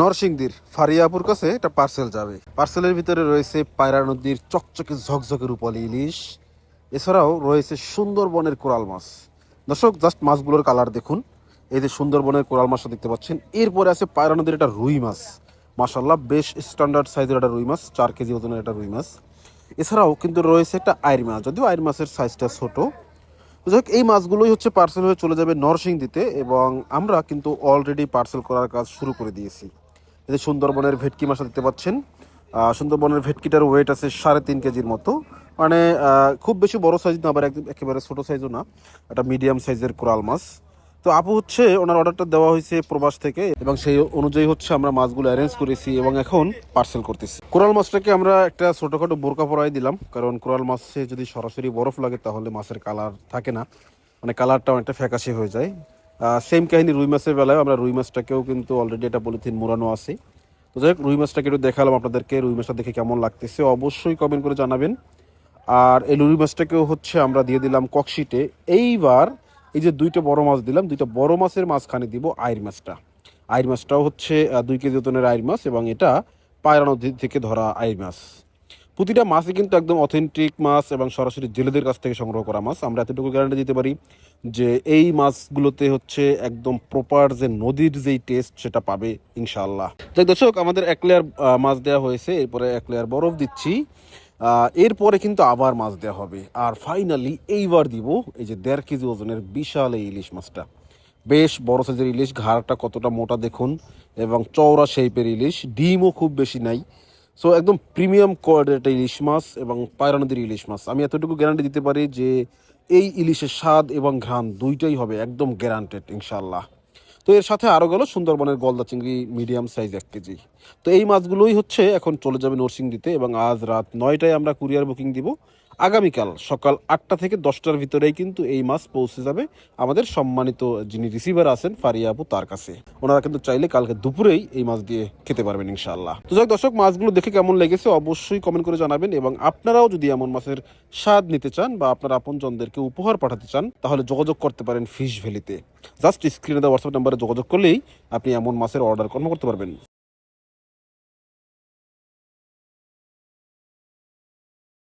নরসিংদীর ফারিয়াপুর কাছে একটা পার্সেল যাবে। পার্সেলের ভিতরে রয়েছে পায়রা নদীর চকচকে ঝকঝকে রূপালী ইলিশ। এছাড়াও রয়েছে সুন্দরবনের কোরাল মাছ। দর্শক জাস্ট মাছগুলোর কালার দেখুন। এই যে সুন্দরবনের কোরাল মাছটা দেখতে পাচ্ছেন। এরপরে আছে পায়রা নদীর একটা রুই মাছ। মাসাল্লাহ বেশ স্ট্যান্ডার্ড সাইজের একটা রুই মাছ, চার কেজি ওজনের একটা রুই মাছ। এছাড়াও কিন্তু রয়েছে একটা আইর মাছ, যদিও আইর মাছের সাইজটা ছোটো। যাই এই মাছগুলোই হচ্ছে পার্সেল হয়ে চলে যাবে নরসিংদীতে এবং আমরা কিন্তু অলরেডি পার্সেল করার কাজ শুরু করে দিয়েছি। যে সুন্দরবনের ভেটকি মাছ দেখতে পাচ্ছেন সুন্দরবনের ভেটকিটার ওয়েট আছে সাড়ে তিন কেজির মতো। মানে খুব বেশি বড় সাইজ না, আবার একেবারে ছোটো সাইজও না। একটা মিডিয়াম সাইজের কোরাল মাছ। তো আপু হচ্ছে, ওনার অর্ডারটা দেওয়া হয়েছে প্রবাস থেকে, এবং সেই অনুযায়ী হচ্ছে আমরা মাছগুলো অ্যারেঞ্জ করেছি এবং এখন পার্সেল করতেছি। কোরাল মাছটাকে আমরা একটা ছোটখাটো বোরকা পরাই দিলাম, কারণ কোরাল মাছে যদি সরাসরি বরফ লাগে, তাহলে মাছের কালার থাকে না। মানে কালারটা অনেকটা ফ্যাকাশে হয়ে যায়। সেম কাহিনী রুই মাছের বেলায় আমরা রুই মাছটাকেও কিন্তু অলরেডি এটা পলিথিন মোড়ানো আছে। তো যাই হোক, রুই মাছটাকে একটু দেখালাম আপনাদেরকে, রুই মাছটা দেখে কেমন লাগতেছে, অবশ্যই কমেন্ট করে জানাবেন। আর এই রুই মাছটাকেও হচ্ছে আমরা দিয়ে দিলাম ককশিটে এইবার এই যে দুইটা বড় মাছ দিলাম, দুইটা বড় মাছের মাঝখানে দিব আইর মাছটা। আইর মাছটাও হচ্ছে দুই কেজি ওজনের আইর মাছ এবং এটা পায়রা নদী থেকে ধরা আইর মাছ। প্রতিটা মাছই কিন্তু একদম অথেন্টিক মাছ এবং সরাসরি জেলেদের কাছ থেকে সংগ্রহ করা মাছ। আমরা এতটুকু গ্যারান্টি দিতে পারি যে এই মাছগুলোতে হচ্ছে একদম প্রপার যে নদীর যেই টেস্ট সেটা পাবে ইনশাআল্লাহ। যাই দর্শক, আমাদের এক লেয়ার মাছ দেওয়া হয়েছে। এরপরে এক লেয়ার বরফ দিচ্ছি। এরপরে কিন্তু আবার মাছ দেওয়া হবে। আর ফাইনালি এইবার দিব এই যে দেড় কেজি ওজনের বিশাল এই ইলিশ মাছটা। বেশ বড় সাইজের ইলিশ, ঘাড়টা কতটা মোটা দেখুন। এবং চওড়া শেপের ইলিশ, ডিমও খুব বেশি নাই। সো একদম প্রিমিয়াম কোয়ালিটির একটা ইলিশ মাছ এবং পায়রা নদীর ইলিশ মাছ। আমি এতটুকু গ্যারান্টি দিতে পারি যে এই ইলিশের স্বাদ এবং ঘ্রাণ দুইটাই হবে একদম গ্যারান্টেড ইনশাল্লাহ তো এর সাথে আরও গেল সুন্দরবনের গলদা চিংড়ি মিডিয়াম সাইজ এক কেজি। তো এই মাছগুলোই হচ্ছে এখন চলে যাবে নরসিংদীতে এবং আজ রাত নয়টায় আমরা কুরিয়ার বুকিং দিব। আগামীকাল সকাল আটটা থেকে দশটার ভিতরেই কিন্তু এই মাছ পৌঁছে যাবে আমাদের সম্মানিত যিনি রিসিভার আছেন ফারিয়া আপু, তার কাছে। ওনারা কিন্তু চাইলে কালকে দুপুরেই এই মাছ দিয়ে খেতে পারবেন ইনশাল্লাহ তো যাক দর্শক, মাছগুলো দেখে কেমন লেগেছে অবশ্যই কমেন্ট করে জানাবেন এবং আপনারাও যদি এমন মাছের স্বাদ নিতে চান বা আপনার আপনজনদেরকে উপহার পাঠাতে চান, তাহলে যোগাযোগ করতে পারেন ফিশ ভ্যালিতে। জাস্ট স্ক্রিনে দেওয়া হোয়াটসঅ্যাপ নাম্বারে যোগাযোগ করলেই আপনি এমন মাছের অর্ডার কর্ম করতে পারবেন।